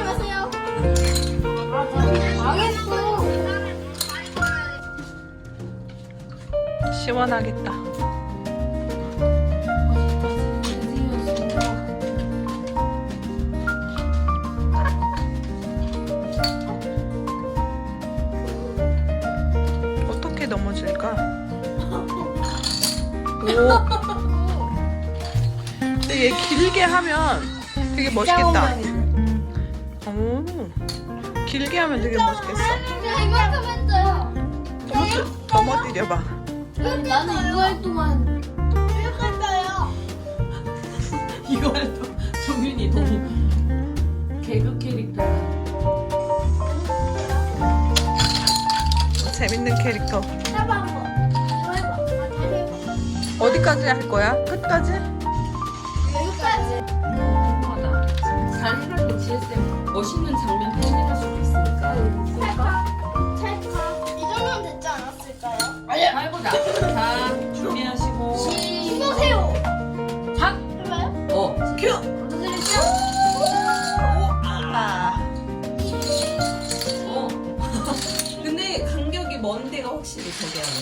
마세요. 망했어. 시원하겠다. 어떻게 넘어질까? 오. 얘 길게 하면 되게 멋있겠다. 오. 길게 하면 되게 멋있겠어. 야, 이만큼 했어요. 넘어뜨려봐. 나는 이거 할 동안 이렇게 했어요. 이거 할때 종윤이 너무 개그 캐릭터 재밌는 캐릭터. 해봐 한번. 이거 해봐. 아, 다시 해봐. 어디까지 할 거야? 끝까지? 멋있는 장면 편집할 수도 있으니까 찰칵. 찰칵. 이 정도면 됐지 않았을까요? 아니야 해보자 자 준비하시고 쏘세요. 작! 해봐요. 어 큐! 아. 어 근데 간격이 먼 데가 확실히 저기 하네